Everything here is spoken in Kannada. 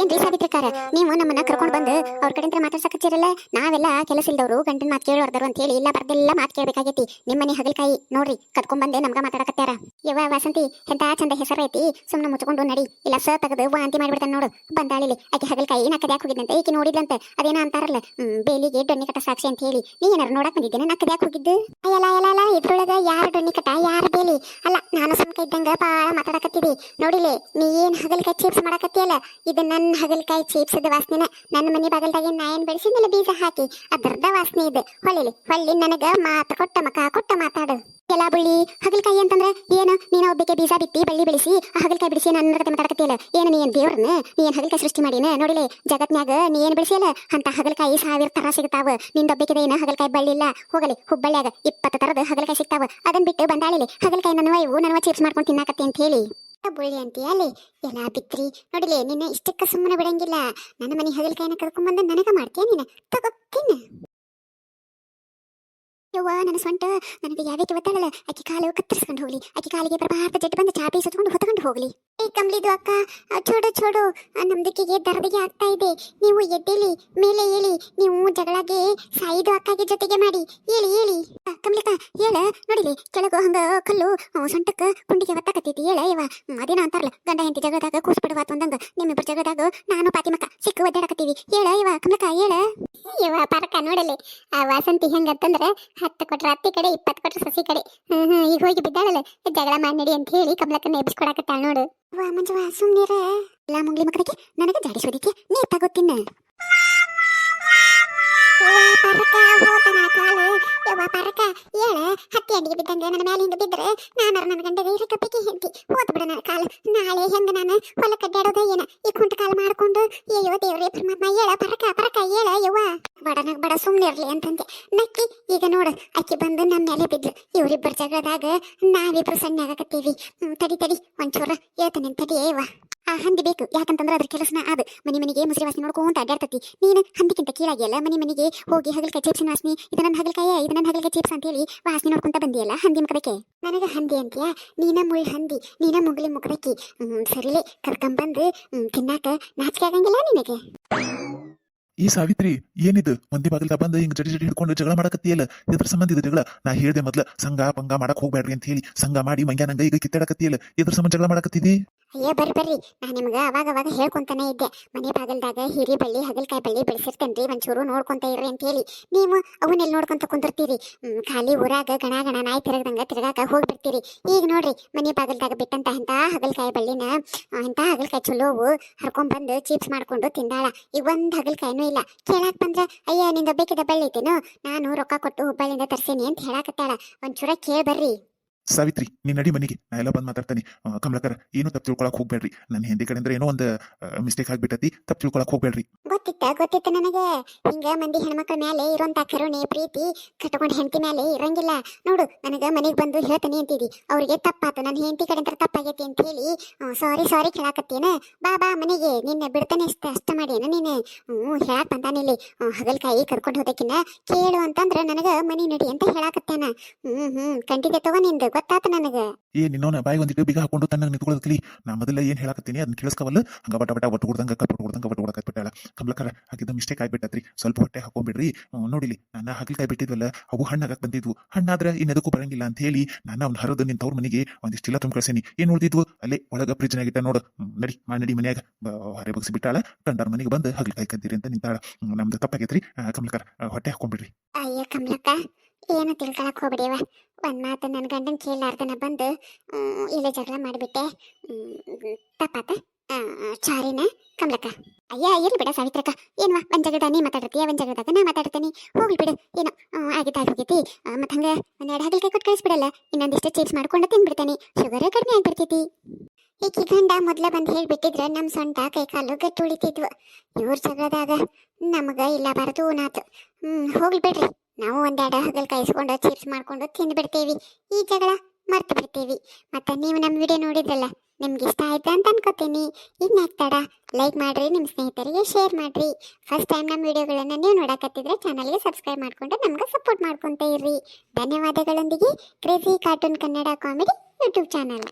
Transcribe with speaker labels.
Speaker 1: ಏನ್ರಿ ಸಾವಿತ್ರಕಾರ ನೀವು ನಮ್ಮನ್ನ ಕರ್ಕೊಂಡು ಬಂದು ಅವ್ರ ಕಡೆಯಿಂದ ಮಾತಾಡ್ಸಕಚ್ಚಿರಲ್ಲ ನಾವೆಲ್ಲ ಕೆಲಸ ಇಲ್ದವ್ರು ಗಂಟನ್ ಮಾತು ಕೇಳೋರ್ದಾರು ಅಂತ ಹೇಳಿ ಇಲ್ಲ ಬರ್ದೆಲ್ಲ ಮಾತು ಕೇಳ್ಬೇಕಾಗೈತಿ. ನಿಮ್ಮನೆ ಹಗಲ್ಕಾಯಿ, ನೋಡ್ರಿ ಕತ್ಕೊಂಡ್ ಬಂದೆ ನಮ್ಗ ಮಾತಾಡಕತ್ಯಾರ. ಯವ್ವ ವಾಸಂತಿ, ಎಂತ ಚಂದ ಹೆಸರೈತಿ ಸುಮ್ಮನೆ ಮುಚ್ಕೊಂಡು ನಡಿ. ಇಲ್ಲ ಸ ತೆಗೆದು ವಾಂತಿ ಮಾಡ್ಬಿಡ್ತಾನೆ ನೋಡು. ಬಂದಾಳಿಲಿ, ಆಕೆ ಹಗಲ್ಕಾಯಿ, ನಾ ಕದ್ಯಾಕ್ ಹೋಗಿದ್ದಂತೆ ಈಕೆ ನೋಡಿದ್ಲಂತೆ. ಅದೇನ ಅಂತಾರಲ್ಲ ಬೇಲಿಗೆ ಡೊನ್ನಿ ಕಟ್ಟ ಸಾಕ್ಷಿ ಅಂತ ಹೇಳಿ. ನೀ ಏನಾರು ನೋಡಕ್ ಬಂದಿದ್ದೇನೆ? ನಾ ಕದ್ಯಾಕ್ ಹೋಗಿದ್ದು? ಅಯ್ಯಲ್ಲ ಎಲ್ಲ ಇದ್ರೊಳಗ ಯಾರ ಡೊನ್ನಿ ಕಟ್ಟ, ಯಾರ ಬೇಲಿ? ಅಲ್ಲ, ನಾನು ಸುಮ್ಕ ಇದ್ದಂಗ ಬಾಳ ಮಾತಾಡಕತ್ತೀವಿ ನೋಡಿಲೆ, ನೀ ಏನ್ ಹಗಲ್ಕಾಯಿ ಚಿಪ್ಸ್ ಮಾಡಕತ್ತಿಯಲ್ಲ? ಇದು ನನ್ನ ಹಗಲಕಾಯಿ ಚೀಪ್ಸದ ವಾಸನೆನ ನನ್ನ ಮನೆ ಬಾಗಲ್ದಾಗೆ ನಾಯನ್ ಏನ್ ಮೇಲೆ ಬೀಜ ಹಾಕಿ ಅದರ್ಧ ವಾಸನೆ ಇದೆ. ಹೊಳ್ಳಿಲಿ ಹೊಳ್ಳಿ ನನಗ ಮಾತ ಕೊಟ್ಟ ಮಕ, ಕೊಟ್ಟ ಮಾತಾಡು. ಎಲ್ಲ ಬುಳ್ಳಿ, ಹಗಲಕಾಯಿ ಅಂತಂದ್ರೆ ಏನು? ನೀನು ಒಬ್ಬಕ್ಕೆ ಬೀಜ ಬಿತ್ತಿ, ಬಳ್ಳಿ ಬೆಳೆಸಿ, ಆ ಹಗಲ್ಕಾಯಿ ಬಿಡಿಸಿ ನನ್ನ ಜೊತೆ ಮಾತಾಡಕತ್ತಿಯಲ್ಲ ಏನು ನೀನ್ ದೇವ್ರನ್ನ ನೀ ಹಗಲಕಾಯಿ ಸೃಷ್ಟಿ ಮಾಡಿನ? ನೋಡಿಲೆ, ಜಗತ್ನ್ಯಾಗ ನೀ ಏನ್ ಬೆಳೆಸಿಯಲ್ಲ ಅಂತ ಹಗಲಕಾಯಿ ಸಾವಿರ ತರ ಸಿಗ್ತಾವ. ನಿಂದೊಬ್ಬಕ್ಕೆ ಏನ ಹಗಲಕಾಯಿ ಬಳ್ಳಿಲ್ಲ ಹೋಗಲಿ, ಹುಬ್ಬಳ್ಳಿಯಾಗ ಇಪ್ಪತ್ತು ತರದ ಹಗಲಕಾಯಿ ಸಿಗ್ತಾವ. ಅದನ್ನ ಬಿಟ್ಟು ಬಂದಾಳಿಲಿ, ಹಗಲಕಾಯಿ ನನ್ನ ಇವು ನನ್ನ ಚಿಪ್ಸ್ ಮಾಡ್ಕೊಂಡು ತಿನ್ನಾಕತ್ತಿ ಅಂತ ಹೇಳಿ. ಬುಳ್ಳಿ ಅಂತೀಯ ಅಲ್ಲಿ? ಎಲ್ಲ ಬಿತ್ರಿ? ನೋಡಿಲಿ ನಿನ್ನ ಇಷ್ಟಕ್ಕೆ ಸುಮ್ಮನೆ ಬಿಡಂಗಿಲ್ಲ. ನನ್ನ ಮನೆ ಹಗಲ್ಕಾಯಿನ ಕರ್ಕೊಂಡ್ಬಂದ ನನಗ ಮಾಡ್ತೀಯ ನೀನು? ತಗೋಕಿನ್ನ ಯವ್ವ ನನ್ನ ಸೊಂಟ ನನಗೆ ಯಾವ್ಯಾಕೆ ಒತ್ತಾಳಲ್ಲ ಆಕೆ ಕಾಲು ಕತ್ತರಿಸ್ಕೊಂಡು ಹೋಗ್ಲಿ. ಆಕೆ ಕಾಲಿಗೆ ಪ್ರಭಾತ ಜಟ್ಟು ಬಂದು ಚಾಪಿ ಸುತ್ಕೊಂಡು ಹೊತ್ಕೊಂಡು ಹೋಗ್ಲಿ. ಏ ಕಮ್ಲಿದು ಅಕ್ಕ ಚೋಡು ಚೋಡು ನಮ್ದಕ್ಕಿಗೆ ದರ್ದಿಗೆ ಆಗ್ತಾ ಇದೆ. ನೀವು ಎದ್ದೇಳಿ ಮೇಲೆ ಹೇಳಿ ನೀವು ಜಗಳಗೆ ಸಾಯಿದು ಅಕ್ಕಗೆ ಜೊತೆಗೆ ಮಾಡಿ. ಹೇಳಿ ಆ, ಕಮ್ಲಿಕ ಹೇಳ. ನೋಡಿಲಿ ಕೆಳಗು ಹಂಗ ಕಲ್ಲು. ಸೊಂಟಕ್ಕೆ ಕುಂಡಿಗೆ ಒತ್ತಾಕತ್ತೈತಿ. ಹೇಳ ಇವ. ಅದೇನ ಅಂತಾರಲ್ಲ. ಗಂಡ ಹೆಂಡತಿ ಜಗಳದಾಗ ಕೂಸ್ಬಿಡುವ ಅಂದಂಗ ನಿಮ್ಮಿಬ್ಬರು ಜಗಳದಾಗ ನಾನು ಪಾತಿಮಕ್ಕ ಸಿಕ್ಕು ಒದ್ದಾಡಕತ್ತೀವಿ. ಹೇಳ ಇವ. ಕಮಲಕ ಹೇಳ. ಇವ ಪರಕ ನೋಡಲಿ. ಆ ವಾಸಂತಿ ಹೆಂಗಂತಂದ್ರ ಹತ್ತು ಕೊಟ್ರ ಅತ್ತಿ ಕಡೆ ಇಪ್ಪತ್ತು ಕೊಟ್ರ ಸಸಿ ಕಡೆ. ಹ್ಮ್ ಹ್ಮ್ ಈಗ ಹೋಗಿ ಬಿದ್ದಾಳಲ್ಲ. ಜಗಳ ಮಾಡಿ ಅಂತ ಹೇಳಿ ಕಮಲಕ್ಕನ್ನ ಎಬ್ಸ್ಕೊಡಕತ್ತಾಳ ನೋಡು. ವಾ ಮಂಜುವ ಸುಮ್ನಿರ. ಎಲ್ಲ ಮುಂಗ್ಲಿ ಮಕ್ಕಳಿಗೆ ನನಗೆ ಜಾಡಿಸೋದಿಕ್ಕೆ ನೀ ತಗೋತಿನ್ನ. ಪರಕ ಹೋತನ ಕಾಲು. ಯವ್ವ ಪರಕ, ಏಳ? ಹತ್ತಿ ಅಡಿಗೆ ಬಿದ್ದಂಗೆ ನನ್ನ ಮ್ಯಾಲಿಂದ ಬಿದ್ದರೆ ನಾನು ನನ್ನ ಗಂಡಗೆ ಇರಕ್ಕೆ ಪಿಕ್ಕಿ ಹೆಂಡತಿ. ಹೋದ್ಬಿಡ ನನ್ನ ಕಾಲು. ನಾಳೆ ಹೆಂಗ ನಾನು ಹೊಲ ಕಡ್ಡಾಡೋದ ಏನ? ಈ ಕುಂಟ ಕಾಲು ಮಾಡ್ಕೊಂಡು ಅಯ್ಯೋ ದೇವ್ರೇ ಪರಮಾತ್ಮ, ಏಳ ಪರಕ ಪರಕ, ಏಳ ಯವ್ವ? ಬಡನಾಗ ಬಡ ಸುಮ್ಮನೆ ಇರಲಿ ಅಂತಂದೆ. ನಕ್ಕಿ, ಈಗ ನೋಡು, ಅಕ್ಕಿ ಬಂದು ನನ್ನ ಮೇಲೆ ಬಿದ್ಲು. ಇವರಿಬ್ಬರು ಜಗಳದಾಗ ನಾವಿಬ್ರು ಸಣ್ಣ ಆಗಕತ್ತೀವಿ. ತಡಿ ತಡಿ, ಒಂಚೂರ ಹೇಳ್ತಾನೆ ತಡಿ ಏವ ಆ ಹಂದಿ ಬೇಕು. ಯಾಕಂತಂದ್ರೆ ಅದ್ರ ಕೆಲಸನ ಅದು. ಮನೆ ಮನೆಗೆ ಮುಸ್ರಿ ವಾಸನೆ ನೋಡ್ಕೊಂತ ಅಡ್ಡಾಡ್ತತಿ. ನೀನು ಹಂದಿಕ್ಕಿಂತ ಕೀಳಾಗಿಯಲ್ಲ ಮನೆ ಮನೆಗೆ ಹೋಗಿ ಹಗಲ್ಕಾಯಿ ಚೇಪ್ಸಿನ ವಾಸನೆ, ಇದು ನನ್ನ ಹಗಲ್ಕಾಯ, ಇದು ನನ್ನ ಹಗಲ್ಕಾಯಿ ಅಂತ ಅಂತೇಳಿ ವಾಸನೆ ನೋಡ್ಕೊಂತ ಬಂದಿಯಲ್ಲ? ಹಂದಿ ಮುಖದಕ್ಕೆ? ನನಗೆ ಹಂದಿ ಅಂತೀಯ? ನೀನ ಮುಳ್ಳು ಹಂದಿ, ನೀನ ಮುಗ್ಲಿ ಮುಖದಕ್ಕೆ. ಸರಿಲೆ. ಕರ್ಕೊಂಬಂದು ತಿನ್ನಾಕ ನಾಚಿಕೆ ಆಗಂಗಿಲ್ಲ ನಿನಗೆ?
Speaker 2: ಈ ಸಾವಿತ್ರಿ, ಏನಿದು? ಮಂದಿ ಬಾಗಿಲ್ದ ಬಂದು ಹಿಂಗ್ ಜಡಿ ಜಡಿ ಹಿಡ್ಕೊಂಡು ಜಗಳ ಮಾಡಕತ್ತಿಯಲ್ಲ? ಇದ್ರ ಸಂಬಂಧ ಇದು ಜಗಳ. ನಾ ಹೇಳ್ದೆ ಮೊದ್ಲ, ಸಂಘ ಪಂಗ ಮಾಡಕ್ ಹೋಗ್ಬೇಡ್ರಿ ಅಂತ ಹೇಳಿ. ಸಂಘ ಮಾಡಿ ಮಂಗ್ಯಾನಂಗ ಈಗ ಕಿತ್ತಾಡಕತ್ತಿಯಲ್ಲ? ಇದ್ರ ಸಂಬಂಧ ಜಗಳ ಮಾಡಕತ್ತಿದಿ?
Speaker 1: ಅಯ್ಯೋ, ಬರ್ರಿ ಬರ್ರಿ. ನಾನು ನಿಮ್ಗೆ ಅವಾಗ ಅವಾಗ ಹೇಳ್ಕೊಂತಾನೆ ಇದ್ದೆ. ಮನೆ ಬಾಗಲ್ದಾಗ ಹಿರಿ ಬಳ್ಳಿ, ಹಗಲ್ಕಾಯಿ ಬಳ್ಳಿ ಬೆಳೆಸಿರ್ತೇನ್ರಿ. ಒಂಚೂರು ನೋಡ್ಕೊಂತ ಇರ್ರಿ ಅಂತ ಹೇಳಿ ನೀವು ಅವನ್ನೆಲ್ಲಿ ನೋಡ್ಕೊಂತ ಕುಂದಿರ್ತೀರಿ. ಖಾಲಿ ಊರಾಗ ಗಣ ಗಣ ನಾಯಿ ತಿರುಗದಂಗ ತಿರುಗಾಕ ಹೋಗ್ಬಿಡ್ತೀರಿ. ಈಗ ನೋಡ್ರಿ, ಮನೆ ಬಾಗಲ್ದಾಗ ಬಿಟ್ಟಂತ ಅಂತ ಹಗಲ್ಕಾಯಿ ಬಳ್ಳಿನ ಅಂತ ಹಗಲ್ಕಾಯಿ ಚಲೋವು ಹರ್ಕೊಂಡ್ಬಂದು ಚಿಪ್ಸ್ ಮಾಡ್ಕೊಂಡು ತಿಂದಾಳ. ಈಗ ಒಂದು ಹಗಲ್ಕಾಯಿನೂ ಇಲ್ಲ. ಕೇಳಾಕ ಬಂದ್ರ, ಅಯ್ಯ ನಿಂದ ಬೇಕಿದ ಬಳ್ಳಿ ಐತೇನು? ನಾನು ರೊಕ್ಕ ಕೊಟ್ಟು ಹುಬ್ಬಳ್ಳಿಯಿಂದ ತರ್ಸೇನಿ ಅಂತ ಹೇಳಾಕತ್ತಾಳ. ಒಂಚೂರ ಕೇಳಿ ಬರ್ರಿ.
Speaker 2: ಸಾವಿತ್ರಿ, ನೀನ್ ನಡಿ ಮನೆಗೆ. ನಾ ಎಲ್ಲ ಬಂದ್ ಮಾತಾಡ್ತಾನೆ. ಕಮಲಕರ, ಏನು ತಪ್ಪು ತಿಳ್ಕೊಳಕ್ ಹೋಗ್ಬೇಡ್ರಿ. ನನ್ನ ಹಿಂದಿ ಅಂದ್ರೆ ಏನೋ ಒಂದು ಮಿಸ್ಟೇಕ್ ಆಗ್ಬಿಟ್ಟತಿ. ತಪ್ಪು ತಿಳ್ಕೊಳಕ್ ಹೋಗ್ಬೇಡ್ರಿ.
Speaker 1: ಗೊತ್ತಿತ್ತ? ಗೊತ್ತಿತ್ತ ನನಗೆ? ಹಿಂಗ ಮಂದಿ ಹೆಣ್ಮಕ್ಳ ಮೇಲೆ ಇರೋಂತ ಕರುಣೆ, ಪ್ರೀತಿ ಕಟ್ಕೊಂಡ್ ಹೆಂಡತಿ ಮೇಲೆ ಇರಂಗಿಲ್ಲ. ನೋಡು, ನನಗೆ ಮನೆಗೆ ಬಂದು ಹೇಳ್ತಾನೆ ಅಂತಿದಿ. ಅವ್ರಿಗೆ ತಪ್ಪಾತು. ನನ್ನ ಹೆಂಡತಿ ಕಡೆ ತಪ್ಪಾಗೈತಿ ಅಂತ ಹೇಳಿ ಸಾರಿ ಸಾರಿ ಕೇಳಾಕತ್ತೇನ? ಬಾ ಬಾ ಮನೆಗೆ. ನಿನ್ನ ಬಿಡ್ತಾನೆ ಅಷ್ಟ ಅಷ್ಟ ಮಾಡೇನ ನೀನು. ಹ್ಞೂ ಹೇಳಕ್ ಬಂದಾನಿಲ್ಲಿ ಹಗಲ್ಕಾಯಿ ಕರ್ಕೊಂಡು ಹೋದಕ್ಕಿನ್ನ ಕೇಳು ಅಂತಂದ್ರೆ ನನಗ ಮನೆ ನಡಿ ಅಂತ ಹೇಳಾಕತ್ತೇನ ಹ್ಮ್ ಹ್ಮ್, ಕಂಟಿದೆ ತಗೋ ನಿಂದು. ಗೊತ್ತಾತ ನನಗ?
Speaker 2: ಏ ನಿನ್ನೋನ ಬಾಯಿ ಒಂದಿಟ್ಟು ಬೀಗ ಹಾಕೊಂಡು ತನ್ನ ನಿಂತ್ಕೊಳ್ಳೋದ್ ಕಲಿ. ನಾ ಮೊದಲ ಏನ್ ಹೇಳಕತ್ತೀನಿ ಅದನ್ನ ಕೇಳಿಸ್ಕವಲ್ಲ. ಹಂಗ ಬಟ ಬಟ ಒಟ್ಟು ಕೊಡ್ದಂಗ ಕಟ್ ಕೊಡ್ದಂಗ ಒಟ್ಟು ಬಿಟ್ಟಾಳ. ಕಮಲಕರ ಹಾಕಿದ ಮಿಸ್ಟೇಕ್ ಆಗಿಬಿಟ್ಟತ್ರಿ. ಸ್ವಲ್ಪ ಹೊಟ್ಟೆ ಹಾಕೊಂಡ್ಬಿಡ್ರಿ ನೋಡಿಲಿ ಹಾಕಿ ಕೈ ಬಿಟ್ಟಿದ್ವಲ್ಲ, ಅವು ಹಣ್ಣಾಗಕ್ಕೆ ಬಂದಿದ್ವು. ಹಣ್ಣಾದ್ರೆ ಇನ್ನೆದಕ್ಕೂ ಬರಂಗಿಲ್ಲ ಅಂತ ಹೇಳಿ ನಾನು ಅವ್ನ ಹರೋದು ನಿನ್ನ ತವ್ರ ಮನೆಗೆ ಒಂದಿಷ್ಟಿಲ್ಲ ತುಂಬ ಕಳ್ಸೇನಿ ಏನ್ ಉಳಿದಿದ್ವು? ಅಲ್ಲೇ ಒಳಗ ಫ್ರಿಜ್ ಇಟ್ಟ ನೋಡು. ನಡಿ, ಮಾ, ನಡಿ ಮನ್ಯಾಗ. ಹೊರೆ ಬಗ್ಸಿ ಬಿಟ್ಟಾಳ. ಕಂಡಾರ ಮನೆಗೆ ಬಂದು ಹಗಲಕಾಯಿ ಕದ್ದಿರಿ ಅಂತ ನಿಂತಾಳ. ನಮ್ದು ತಪ್ಪಾಗೈತ್ರಿ. ಕಮಲಕರ್ ಹೊಟ್ಟೆ ಹಾಕೊಂಡ್ಬಿಡ್ರಿ
Speaker 1: ಏನು ತಿಳ್ಕೊಳಕ್ ಹೋಗ್ಬಿಡಿವ ಒಂದ್ ಮಾತು ನನ್ನ ಗಂಡನ್ ಕೇಳಾರ್ದನ ಬಂದು ಇಲ್ಲಿ ಜಗಳ ಮಾಡಿಬಿಟ್ಟೆ. ತಪ್ಪಾತ? ಚಾರಿನ ಕಮಲಕ್ಕ. ಅಯ್ಯ, ಇರ್ಲಿ ಬಿಡ ಸಾವಿತ್ರಕ್ಕ. ಏನ್ವಾ, ಒಂದ್ ಜಗದ ನೀ ಮಾತಾಡ್ತೀಯ, ಒಂದ್ ಜಗದಾಗ ನಾ ಮಾತಾಡ್ತೀನಿ. ಹೋಗ್ಲಿ ಬಿಡು. ಏನೋ ಆಗಿದ್ದ ಹೋಗೈತಿ ಮತ್ತೆ ಹಂಗ ಒಂದೆರಡು ಹಾಗೆ ಕೊಟ್ಟು ಕಳಿಸ್ಬಿಡಲ್ಲ. ಇನ್ನೊಂದಿಷ್ಟು ಚೇಂಜ್ ಮಾಡ್ಕೊಂಡು ತಿಂದ್ಬಿಡ್ತಾನೆ ಶುಗರ್ ಕಡಿಮೆ ಆಗ್ಬಿಡ್ತೈತಿ. ಈಕಿ ಗಂಡ ಮೊದ್ಲ ಬಂದು ಹೇಳ್ಬಿಟ್ಟಿದ್ರೆ ನಮ್ಮ ಸೊಂಟ ಕೈ ಕಾಲು ಗಟ್ಟಿ ಉಳಿತಿದ್ವು ಇವ್ರ ಜಗಳದಾಗ ನಮಗ ಇಲ್ಲ ಬಾರದು ನಾತು ಹ್ಮ್, ಹೋಗ್ಲಿ ಬಿಡ್ರಿ. ನಾವು ಒಂದೆರಡು ಹಗಲ್ಕಾಯಿ ಕಾಯಿಸ್ಕೊಂಡು ಚಿಪ್ಸ್ ಮಾಡ್ಕೊಂಡು ತಿಂದುಬಿಡ್ತೀವಿ. ಈ ಜಗಳ ಮರ್ತು ಬಿಡ್ತೀವಿ. ಮತ್ತು ನೀವು ನಮ್ಮ ವಿಡಿಯೋ ನೋಡಿದ್ರಲ್ಲ, ನಿಮ್ಗೆ ಇಷ್ಟ ಆಯ್ತು ಅಂತ ಅನ್ಕೋತೀನಿ. ತಡ? ಲೈಕ್ ಮಾಡಿರಿ ನಿಮ್ಮ ಸ್ನೇಹಿತರಿಗೆ ಶೇರ್ ಮಾಡಿರಿ. ಫಸ್ಟ್ ಟೈಮ್ ನಮ್ಮ ವಿಡಿಯೋಗಳನ್ನು ನೀವು ನೋಡಕತ್ತಿದ್ರೆ ಚಾನಲ್ಗೆ ಸಬ್ಸ್ಕ್ರೈಬ್ ಮಾಡ್ಕೊಂಡು ನಮ್ಗೆ ಸಪೋರ್ಟ್ ಮಾಡ್ಕೊಂತ ಇರ್ರಿ. ಧನ್ಯವಾದಗಳೊಂದಿಗೆ crazy cartoon Kannada comedy YouTube channel